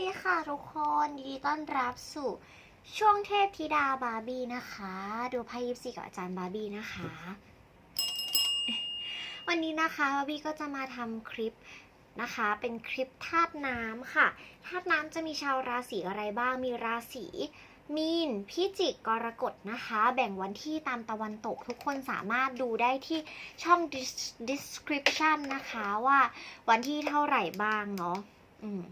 ดีค่ะทุกคนยินดีต้อนรับสู่ช่วงเทพธิดาบาร์บี้นะคะ ดูไพ่ยิปซีกับอาจารย์บาร์บี้นะคะ วันนี้นะคะบาร์บี้ก็จะมาทำคลิปนะคะ เป็นคลิปธาตุน้ำค่ะธาตุน้ำจะมีชาวราศีอะไรบ้างมีราศีมีนพิจิกกรกฎนะคะ แบ่งวันที่ตามตะวันตกทุกคนสามารถดูได้ที่ช่อง description นะคะว่าวันที่เท่าไหร่บ้างเนาะอืม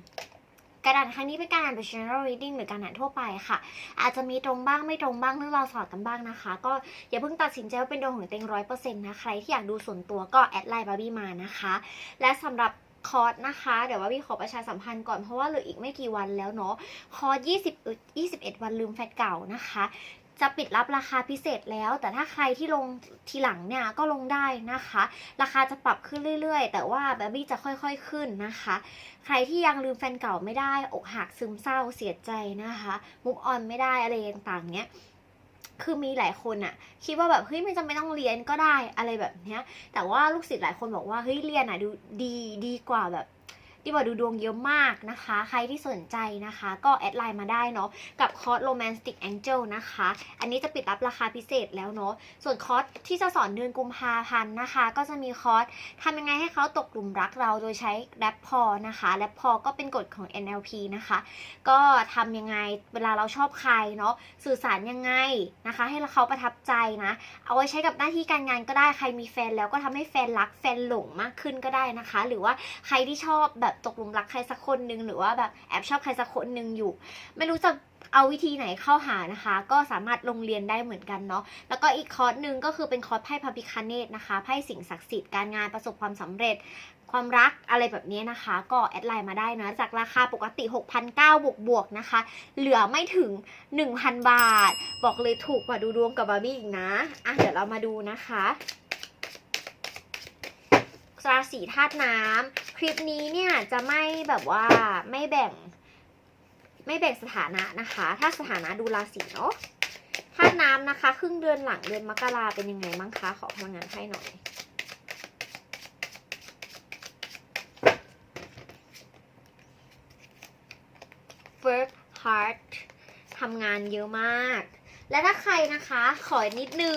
การอ่านครั้งนี้เป็นการอ่านแบบ general reading หรือการอ่านทั่วไปค่ะ อาจจะมีตรงบ้างไม่ตรงบ้างเรื่องราวสอดกันบ้างนะคะ ก็อย่าเพิ่งตัดสินใจว่าเป็นดวงของเต็งร้อยเปอร์เซ็นต์นะ ใครที่อยากดูส่วนตัวก็แอดไลน์บาร์บี้มานะคะ และสำหรับคอร์สนะคะ เดี๋ยวบาร์บี้ขอประชาสัมพันธ์ก่อนเพราะว่าเหลืออีกไม่กี่วันแล้วเนาะ คอร์ส20 21 วันลืมแฟตเก่านะคะ จะปิดรับราคาพิเศษแล้ว แต่ถ้าใครที่ลงทีหลังเนี่ยก็ลงได้นะคะ ราคาจะปรับขึ้นเรื่อยๆ แต่ว่าแบบบี้จะค่อยๆขึ้นนะคะ ใครที่ยังลืมแฟนเก่าไม่ได้ อกหักซึมเศร้าเสียใจนะคะมุกออนไม่ได้อะไรต่างๆเนี้ยคือมีหลายคนอะคิดว่าแบบเฮ้ยไม่จำเป็นต้องเรียนก็ได้อะไรแบบเนี้ย แต่ว่าลูกศิษย์หลายคนบอกว่าเฮ้ยเรียนอะดูดีดีกว่าแบบ ดีกว่าดูดวงเยอะมากนะคะ ใครที่สนใจนะคะ ก็แอดไลน์มาได้เนาะกับคอร์ส Romantic Angel นะคะ อันนี้จะปิดรับราคาพิเศษแล้วเนาะส่วนคอร์สที่จะสอนเดือนกุมภาพันธ์นะคะ ก็จะมีคอร์สทำยังไงให้เขาตกหลุมรักเราโดยใช้แรปพอนะคะแรปพอก็เป็นกฎของ NLP นะคะ ก็ทำยังไงเวลาเราชอบใครเนาะสื่อสารยังไงนะคะ ให้เขาประทับใจนะ เอาไว้ใช้กับหน้าที่การงานก็ได้ใครมีแฟนแล้วก็ทำให้แฟนรักแฟนหลงมากขึ้นก็ได้นะคะ หรือว่าใครที่ชอบแบบตกหลุมรักใครสักคนหนึงหรือว่าแบบแอบชอบใครสักคนหนึงอยู่ ไม่รู้จะเอาวิธีไหนเข้าหานะคะ ก็สามารถลงเรียนได้เหมือนกันเนาะแล้วก็อีกคอร์สหนึ่งก็คือเป็นคอร์สไพ่พระพิคเนตนะคะไพ่สิ่งศักดิ์สิทธิ์การงานประสบความสำเร็จ ความรักอะไรแบบนี้นะคะ ก็แอดไลน์มาได้นะจากราคาปกติ 6,900บวกบวกๆนะคะ เหลือไม่ถึง 1,000 บาท บอกเลยถูกกว่าดูดวงกับบาร์บี้อีกนะอะเดี๋ยวเรามาดูนะคะ ราศีธาตุน้ำคลิปนี้เนี่ยจะไม่แบบว่าไม่แบ่ง ไม่แบ่งสถานะนะคะ ถ้าสถานะดูราศีเนาะธาตุน้ำนะคะ ครึ่งเดือนหลังเดือนมกราเป็นยังไงบ้างคะขอพลังงานให้หน่อยเ work hard ทำงานเยอะมาก และถ้าใครนะคะ ขอนิดนึง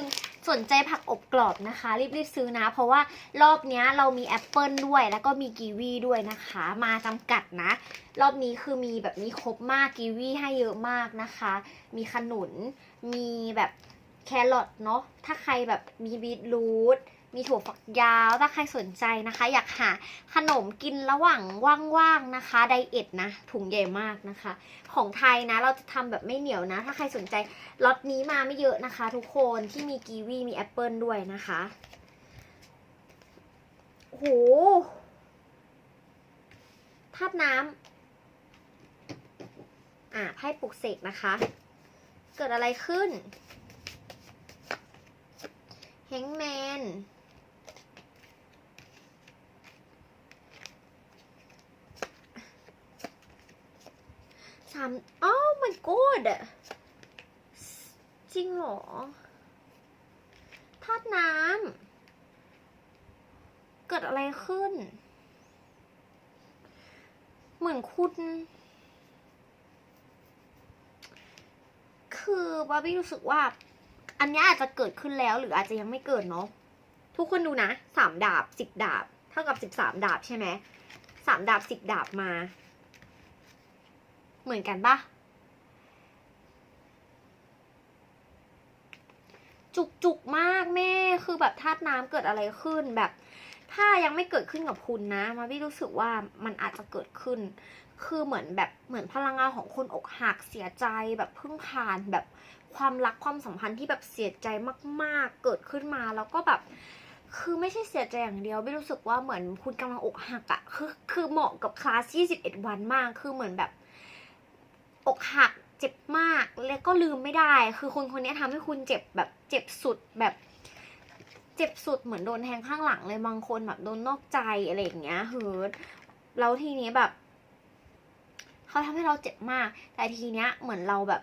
สนใจผักอบกรอบนะคะ รีบๆซื้อนะ เพราะว่ารอบนี้เรามีแอปเปิลด้วย แล้วก็มีกีวีด้วยนะคะ มาจำกัดนะ รอบนี้คือมีแบบมีครบมากกีวีให้เยอะมากนะคะ มีขนุน มีแบบแครอทเนาะถ้าใครแบบมีบีทรูท มีถั่วฝักยาวถ้าใครสนใจนะคะ อยากหาขนมกินระหว่างว่างๆนะคะ ไดเอทนะ ถุงใหญ่มากนะคะ ของไทยนะเราจะทำแบบไม่เหนียวนะ ถ้าใครสนใจล็อตนี้มาไม่เยอะนะคะ ทุกคนที่มีกีวีมีแอปเปิลด้วยนะคะโอ้โหธาตุน้ำอะไพ่ปลุกเสกนะคะ เกิดอะไรขึ้น เฮงแมนามอ้าวมันโกดอะจริงเหรอธาตุน้ำเกิดอะไรขึ้น เหมือนคุณ คือบาร์บี้รู้สึกว่า อันนี้อาจจะเกิดขึ้นแล้วหรืออาจจะยังไม่เกิดเนาะทุกคนดูนะสามดาบสิบดาบ เท่ากับสิบสามดาบใช่ไหมสามดาบสิบดาบมา เหมือนกันปะจุกจุกมากแม่คือแบบธาตุน้ำเกิดอะไรขึ้นแบบ ถ้ายังไม่เกิดขึ้นกับคุณนะ มาพี่รู้สึกว่ามันอาจจะเกิดขึ้น คือเหมือนแบบเหมือนพลังงานของคนอกหักเสียใจแบบเพิ่งผ่านแบบความรักความสัมพันธ์ที่แบบเสียใจมากๆ เกิดขึ้นมาแล้วก็แบบคือไม่ใช่เสียใจอย่างเดียวไม่รู้สึกว่าเหมือนคุณกำลังอกหักอะคือคือเหมาะกับคลาส 21 วันมาก คือเหมือนแบบ อกหักเจ็บมากแล้วก็ลืมไม่ได้ คือคนคนนี้ทำให้คุณเจ็บแบบเจ็บสุดแบบ เจ็บสุดเหมือนโดนแทงข้างหลังเลยบางคนแบบโดนนอกใจอะไรอย่างเงี้ยเฮิร์ตแล้วทีนี้แบบเขาทำให้เราเจ็บมาก แต่ทีเนี้ยเหมือนเราแบบ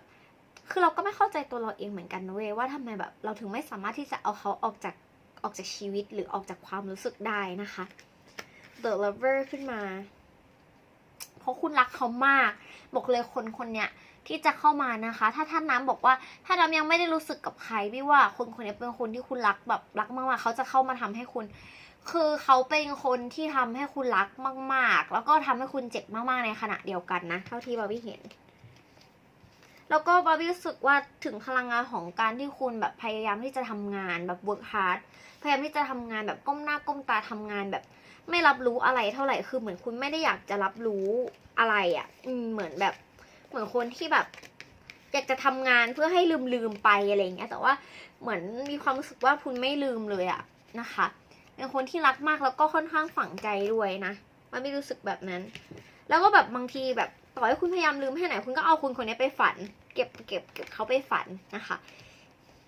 คือเราก็ไม่เข้าใจตัวเราเองเหมือนกันนะเว้ยว่าทำไมแบบ เราถึงไม่สามารถที่จะเอาเขาออกจากออกจากชีวิตหรือออกจากความรู้สึกได้นะคะ The Lover ขึ้นมา เพราะคุณรักเขามาก บอกเลยคนคนเนี้ยที่จะเข้ามานะคะ ถ้าท่านน้ำบอกว่า ถ้าน้ำยังไม่ได้รู้สึกกับใครพี่ว่าคนคนนี้เป็นคนที่คุณรักแบบรักมากๆเขาจะเข้ามาทำให้คุณ คือเขาเป็นคนที่ทำให้คุณรักมาก ๆ แล้วก็ทำให้คุณเจ็บมากๆในขณะเดียวกันนะ เท่าที่บาบี่เห็น แล้วก็บาร์บี้รู้สึกว่าถึงพลังงานของการที่คุณแบบพยายามที่จะทำงานแบบ work hard พยายามที่จะทำงานแบบก้มหน้าก้มตาทำงานแบบ ไม่รับรู้อะไรเท่าไหร่คือเหมือนคุณไม่ได้อยากจะรับรู้อะไรอะ่ะอืมเหมือนแบบ เหมือนคนที่แบบอยากจะทำงานเพื่อให้ลืมลืมไปอะไรอย่างเงี้ยแต่ว่าเหมือนมีความรู้สึกว่าคุณไม่ลืมเลยอะนะคะเป็นคนที่รักมากแล้วก็ค่อนข้างฝังใจด้วยนะมันไม่รู้สึกแบบนั้น แล้วก็แบบบางทีแบบ ต่อให้คุณพยายามลืมให้ไหน คุณก็เอาคุณคนนี้ไปฝัน เก็บเก็บเก็บเขาไปฝันนะคะ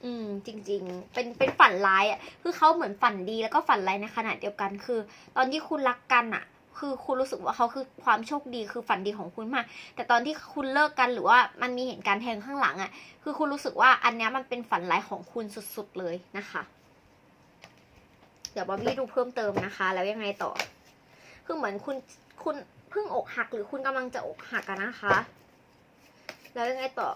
อืม จริง ๆ เป็นเป็นฝันร้ายอะคือเขาเหมือนฝันดีแล้วก็ฝันร้ายในขณะเดียวกันคือ ตอนที่คุณรักกันอะ คือคุณรู้สึกว่าเขาคือความโชคดีคือฝันดีของคุณมาก แต่ตอนที่คุณเลิกกันหรือว่ามันมีเหตุการณ์แทงข้างหลังอะ คือคุณรู้สึกว่าอันนี้มันเป็นฝันร้ายของคุณสุดๆเลยนะคะเดี๋ยวบอบบี้ดูเพิ่มเติมนะคะ แล้วยังไงต่อ คือเหมือนคุณคุณ พิ่งอกหักหรือคุณกำลังจะอกหักกันนะคะ แล้วยังไงต่อ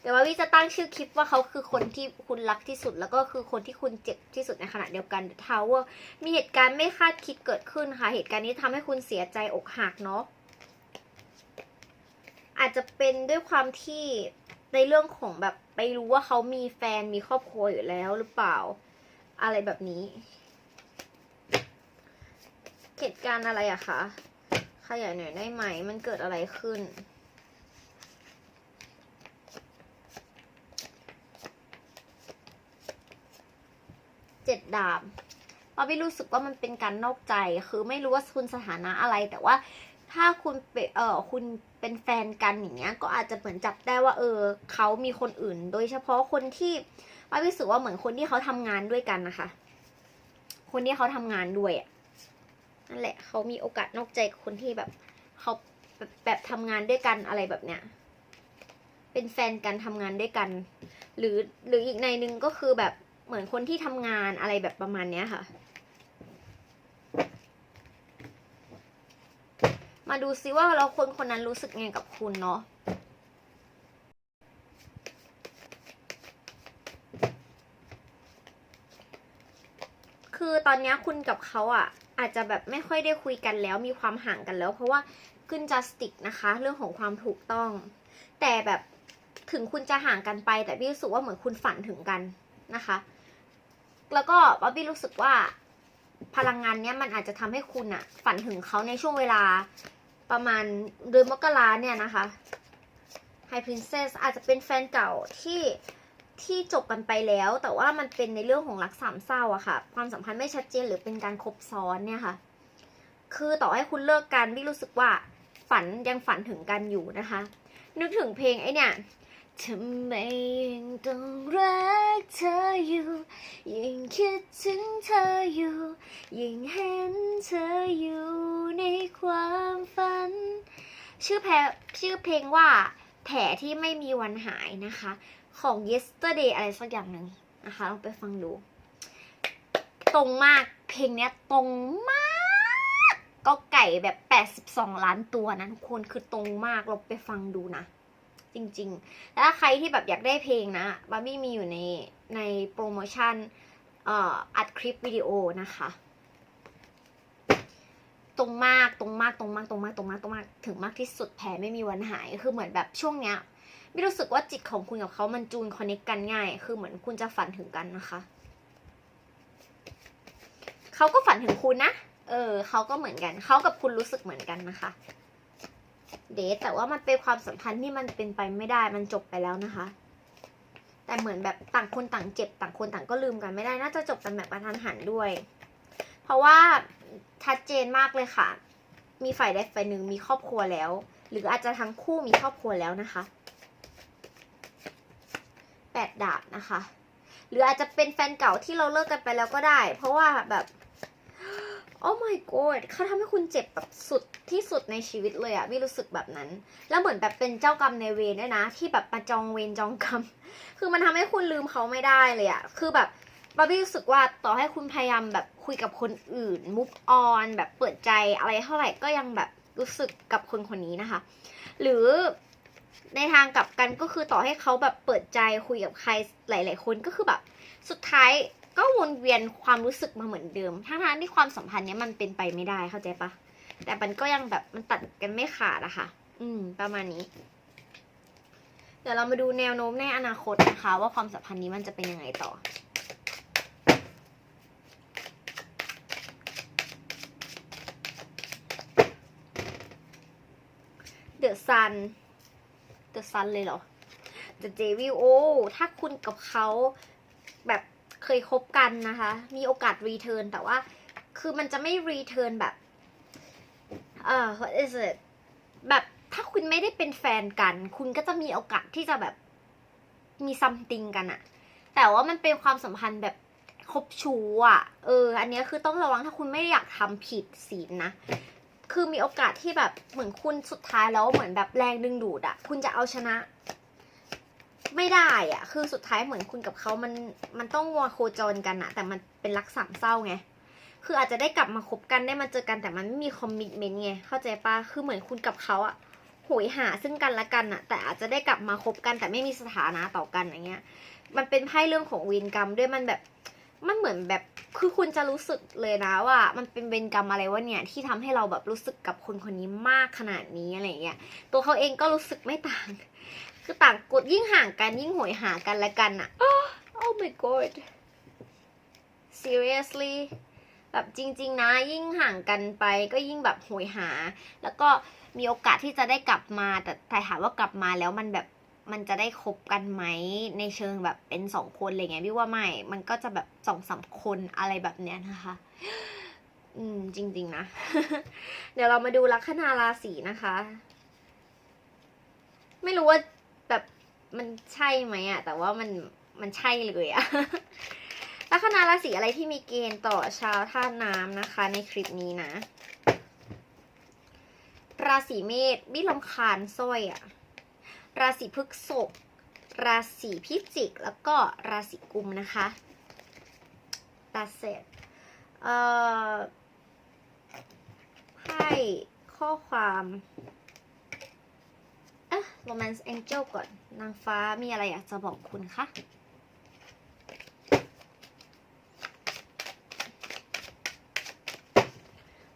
เดี๋ยวบอบบี้จะตั้งชื่อคลิปว่าเขาคือคนที่คุณรักที่สุด แล้วก็คือคนที่คุณเจ็บที่สุดในขณะเดียวกัน The Tower มีเหตุการณ์ไม่คาดคิดเกิดขึ้นค่ะ เหตุการณ์นี้ทำให้คุณเสียใจอกหักเนาะอาจจะเป็นด้วยความที่ในเรื่องของแบบไปรู้ว่าเขามีแฟนมีครอบครัวอยู่แล้วหรือเปล่า อะไรแบบนี้ เหตุการณ์อะไรอะคะ ขยายหน่อยได้ไหม มันเกิดอะไรขึ้น เจ็ดดาบปาไม่รู้สึกว่ามันเป็นการนอกใจ คือไม่รู้ว่าคุณสถานะอะไร แต่ว่าถ้าคุณเป็นเออคุณเป็นแฟนกันอย่างเงี้ย ก็อาจจะเหมือนจับได้ว่า เออ เขามีคนอื่น โดยเฉพาะคนที่ปารู้สึกว่าเหมือนคนที่เขาทำงานด้วยกันนะคะ คนที่เขาทำงานด้วยอะ นั่นแหละเขามีโอกาสนอกใจคนที่แบบเขาแบบแบบทำงานด้วยกันอะไรแบบเนี้ย เป็นแฟนกันทำงานด้วยกัน หรือหรืออีกในนึงก็คือแบบเหมือนคนที่ทำงานอะไรแบบประมาณเนี้ยค่ะ มาดูซิว่าเราคนคนนั้นรู้สึกไงกับคุณเนาะคือตอนนี้คุณกับเขาอะ อาจจะแบบไม่ค่อยได้คุยกันแล้วมีความห่างกันแล้ว เพราะว่าขึ้นจัสติกนะคะ เรื่องของความถูกต้อง แต่แบบถึงคุณจะห่างกันไป แต่พี่รู้สึกว่าเหมือนคุณฝันถึงกันนะคะ แล้วก็บ๊อบบี้รู้สึกว่าพลังงานเนี้ยมันอาจจะทำให้คุณอะฝันถึงเขาในช่วงเวลาประมาณเดือนมกราเนี่ยนะคะไฮพรินเซสอาจจะเป็นแฟนเก่าที่ ที่จบกันไปแล้ว แต่ว่ามันเป็นในเรื่องของรักสามเศร้าอะค่ะ ความสัมพันธ์ไม่ชัดเจนหรือเป็นการคบซ้อนเนี่ยค่ะ คือต่อให้คุณเลิกกันพี่รู้สึกว่าฝันยังฝันถึงกันอยู่นะคะ นึกถึงเพลงไอ้เนี่ยทำไมยังต้องรักเธออยู่ยิ่งคิดถึงเธออยู่ยิ่งเห็นเธออยู่ในความฝัน ชื่อเพชื่อเพลงว่าแผลที่ไม่มีวันหายนะคะ ของ yesterday อะไรสักอย่างหนึ่งนะคะลองไปฟังดู ตรงมากเพลงเนี้ยตรงมาก ก็ไก่แบบ 82 ล้านตัวนะทุกคนคือตรงมากเราไปฟังดูนะ จริงๆ แล้วถ้าใครที่แบบอยากได้เพลงนะบาร์บี้มีอยู่ในในโปรโมชั่นเอ่ออัดคลิปวิดีโอนะคะ ตรงมากตรงมากตรงมากตรงมากตรงมากตรงมากถึงมากที่สุดแผลไม่มีวันหายคือเหมือนแบบช่วงเนี้ย ไม่รู้สึกว่าจิตของคุณกับเขามันจูนคอนเนคกันง่าย คือเหมือนคุณจะฝันถึงกันนะคะ เขาก็ฝันถึงคุณนะ เออ เขาก็เหมือนกัน เขากับคุณรู้สึกเหมือนกันนะคะ เดทแต่ว่ามันเป็นความสัมพันธ์ที่มันเป็นไปไม่ได้ มันจบไปแล้วนะคะ แต่เหมือนแบบต่างคนต่างเจ็บ ต่างคนต่างก็ลืมกันไม่ได้ น่าจะจบกันแบบกระทันหันด้วย เพราะว่าชัดเจนมากเลยค่ะ มีฝ่ายใดฝ่ายหนึ่งมีครอบครัวแล้ว หรืออาจจะทั้งคู่มีครอบครัวแล้วนะคะ แปดดาบนะคะ หรืออาจจะเป็นแฟนเก่าที่เราเลิกกันไปแล้วก็ได้ เพราะว่าแบบโอ้ my god เขาทำให้คุณเจ็บแบบสุดที่สุดในชีวิตเลยอะวิรู้สึกแบบนั้น แล้วเหมือนแบบเป็นเจ้ากรรมในเวรด้วยนะ ที่แบบมาจองเวรจองกรรม คือมันทำให้คุณลืมเขาไม่ได้เลยอะคือแบบบาร์บี้รู้สึกว่าต่อให้คุณพยายามแบบคุยกับคนอื่น move on แบบเปิดใจอะไรเท่าไหร่ก็ยังแบบรู้สึกกับคนคนนี้นะคะ หรือ ในทางกลับกันก็คือต่อให้เขาแบบเปิดใจคุยกับใครหลาย ๆ คนก็คือแบบ สุดท้ายก็วนเวียนความรู้สึกมาเหมือนเดิม ทั้งๆที่ความสัมพันธ์เนี้ยมันเป็นไปไม่ได้เข้าใจปะแต่มันก็ยังแบบมันตัดกันไม่ขาดอะค่ะ อืม ประมาณนี้ เดี๋ยวเรามาดูแนวโน้มในอนาคตนะคะ ว่าความสัมพันธ์นี้มันจะเป็นยังไงต่อเดอะซัน เดอะซันเลยเหรอ The Devil โอ้ถ้าคุณกับเขาแบบเคยคบกันนะคะ มีโอกาสรีเทิร์นแต่ว่า คือมันจะไม่รีเทิร์นแบบ เอ่อ what is it แบบถ้าคุณไม่ได้เป็นแฟนกัน คุณก็จะมีโอกาสที่จะแบบมีซัมติงกันอะแต่ว่ามันเป็นความสัมพันธ์แบบคบชู้อะเออ อันนี้คือต้องระวังถ้าคุณไม่อยากทำผิดศีลนะ คือมีโอกาสที่แบบเหมือนคุณสุดท้ายแล้วเหมือนแบบแรงดึงดูดอะคุณจะเอาชนะ ไม่ได้อะคือสุดท้ายเหมือนคุณกับเขามันมันต้องวัวโคจรกันอะแต่มันเป็นรักสามเศร้าไงคืออาจจะได้กลับมาคบกันได้มาเจอกันแต่มันไม่มีคอมมิชเมนต์ไงเข้าใจปะคือเหมือนคุณกับเขาอะโหยหาซึ่งกันและกันอะแต่อาจจะได้กลับมาคบกันแต่ไม่มีสถานะต่อกันอย่างเงี้ย มันเป็นไพ่เรื่องของเวรกรรมด้วยมันแบบ เหมือนแบบคือคุณจะรู้สึกเลยนะว่า มันเป็นเวรกรรมอะไรวะเนี่ยที่ทำให้เราแบบรู้สึกกับคนคนนี้มากขนาดนี้อะไรเงี้ยตัวเขาเองก็รู้สึกไม่ต่าง คือต่างกดยิ่งห่างกันยิ่งโหยหากันและกันอะ oh my god seriously แบบจริง ๆ นะ ยิ่งห่างกันไปก็ยิ่งแบบโหยหา แล้วก็มีโอกาสที่จะได้กลับมาแต่แต่ถามว่ากลับมาแล้วมันแบบ มันจะได้คบกันไหมในเชิงแบบเป็นสองคนอะไรเงี้ยพี่ว่าไม่ มันก็จะแบบสองสามคนอะไรแบบเนี้ยนะคะ อืม จริง ๆ นะ เดี๋ยวเรามาดูลัคนาราศีนะคะ ไม่รู้ว่าแบบมันใช่ไหมอะแต่ว่ามันมันใช่เลยอะลัคนาราศีอะไรที่มีเกณฑ์ต่อชาวธาตุน้ำนะคะ ในคลิปนี้นะ ราศีเมษวิลำคาญสร้อยอะ ราศีพฤษภราศีพิจิก แล้วก็ราศีกุมนะคะตาเสร็จเอ่อให้ข้อความเอ๊ะ Romance Angel ก่อน นางฟ้ามีอะไรอยากจะบอกคุณคะ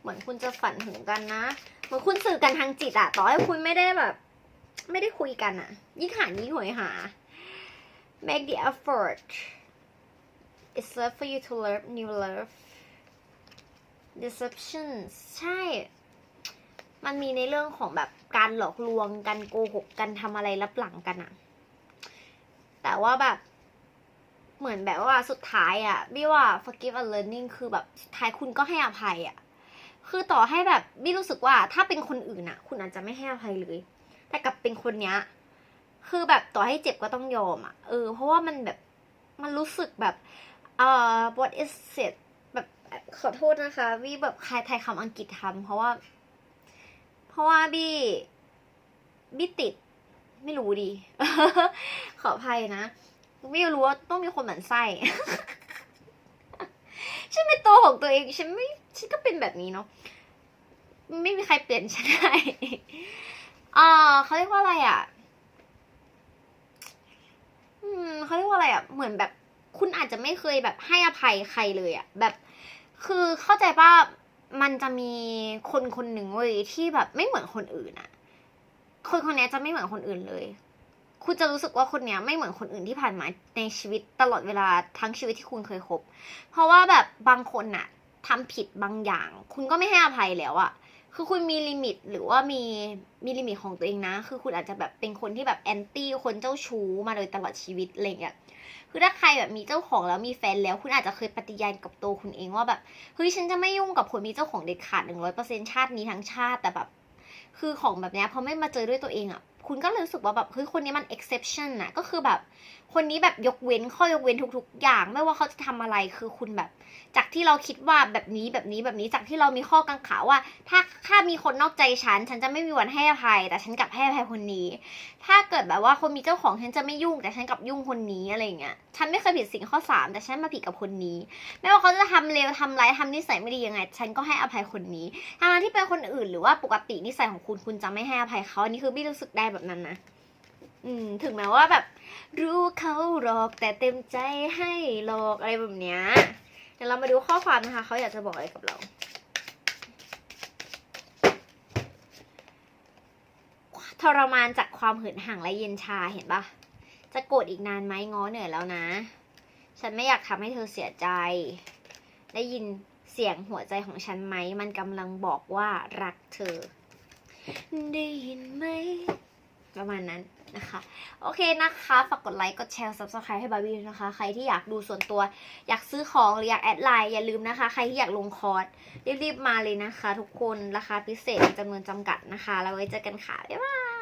เหมือนคุณจะฝันถึงกันนะ เหมือนคุณสื่อกันทางจิตอะต่อให้คุณไม่ได้แบบ ไม่ได้คุยกันอะยิ่งหายิ่งหวยหา make the effort it's love for you to love new love deceptions ใช่ มันมีในเรื่องของแบบการหลอกลวงกันโกหกกันทำอะไรลับหลังกันอะแต่ว่าแบบเหมือนแบบว่าสุดท้ายอะบี้ว่า forgive and learning คือแบบสุดท้ายคุณก็ให้อภัยอะคือต่อให้แบบบี้รู้สึกว่าถ้าเป็นคนอื่นอะคุณอาจจะไม่ให้อภัยเลย แต่กับเป็นคนเนี้ย คือแบบต่อให้เจ็บก็ต้องยอมอะเออ เพราะว่ามันแบบ มันรู้สึกแบบเอ่อ what is it แบบขอโทษนะคะบี้แบบใครไทยคำอังกฤษทำเพราะว่า เพราะว่าบี้บี้ติด ไม่รู้ดิขออภัยนะไม่รู้ว่าต้องมีคนหมั่นไส้ฉันเป็นตัวของตัวเองฉันไม่ฉันก็เป็นแบบนี้เนาะไม่มีใครเปลี่ยนฉันได้ อ่าเขาเรียกว่าอะไรอะ อืมเขาเรียกว่าอะไรอะ เหมือนแบบ คุณอาจจะไม่เคยแบบให้อภัยใครเลยอะ แบบ คือเข้าใจว่ามันจะมีคนคนหนึ่งเว้ยที่แบบไม่เหมือนคนอื่นอะ คนคนนี้จะไม่เหมือนคนอื่นเลย คุณจะรู้สึกว่าคนเนี้ยไม่เหมือนคนอื่นที่ผ่านมาในชีวิตตลอดเวลาทั้งชีวิตที่คุณเคยคบ เพราะว่าแบบบางคนน่ะทำผิดบางอย่าง คุณก็ไม่ให้อภัยแล้วอะ คือคุณมีลิมิตหรือว่ามีมีลิมิตของตัวเองนะ คือคุณอาจจะแบบเป็นคนที่แบบแอนตี้คนเจ้าชู้มาโดยตลอดชีวิตอะไรเงี้ยคือถ้าใครแบบมีเจ้าของแล้วมีแฟนแล้ว คุณอาจจะเคยปฏิญาณกับตัวคุณเองว่าแบบเฮ้ยฉันจะไม่ยุ่งกับคนมีเจ้าของเด็ดขาดหนึ่งร้อยเปอร์เซ็นชาตินี้ทั้งชาติแต่แบบ คือของแบบเนี้ยพอไม่มาเจอด้วยตัวเองอะคุณก็เลยรู้สึกว่าแบบเฮ้ยคนนี้มัน exception น่ะก็คือแบบ คนนี้แบบยกเว้นข้อยกเว้นทุก ๆ อย่าง ไม่ว่าเขาจะทำอะไรคือคุณแบบ จากที่เราคิดว่าแบบนี้แบบนี้แบบนี้จากที่เรามีข้อกังขาว่า ถ้าถ้ามีคนนอกใจฉัน ฉันจะไม่มีวันให้อภัย แต่ฉันกลับให้อภัยคนนี้ ถ้าเกิดแบบว่าคนมีเจ้าของฉันจะไม่ยุ่ง แต่ฉันกลับยุ่งคนนี้อะไรเงี้ยฉันไม่เคยผิดสิ่งข้อสามแต่ฉันมาผิดกับคนนี้ ไม่ว่าเขาจะทำเลวทำร้ายทำนิสัยไม่ดียังไง ฉันก็ให้อภัยคนนี้ทางที่เป็นคนอื่นหรือว่าปกตินิสัยของคุณคุณจะไม่ให้อภัยเขาอันนี้คือบี้รู้สึกได้แบบนั้นนะ อืมถึงแม้ว่าแบบ รู้เขาหลอกแต่เต็มใจให้หลอกอะไรแบบเนี้ยเดี๋ยวเรามาดูข้อความนะคะเขาอยากจะบอกอะไรกับเรา ทรมานจากความหืนห่างและเย็นชาเห็นปะจะโกรธอีกนานไหมง้อเหนื่อยแล้วนะ ฉันไม่อยากทำให้เธอเสียใจ ได้ยินเสียงหัวใจของฉันไหม มันกำลังบอกว่ารักเธอ ได้ยินไหม ประมาณนั้น นะคะ โอเคนะคะฝากกดไลค์กดแชร์ subscribe ให้บาร์บี้ด้วยนะคะ ใครที่อยากดูส่วนตัวอยากซื้อของหรืออยากแอดไลน์อย่าลืมนะคะ ใครที่อยากลงคอร์สรีบๆมาเลยนะคะ ทุกคนราคาพิเศษจำนวนจำกัดนะคะ แล้วไว้เจอกันค่ะบ๊ายบาย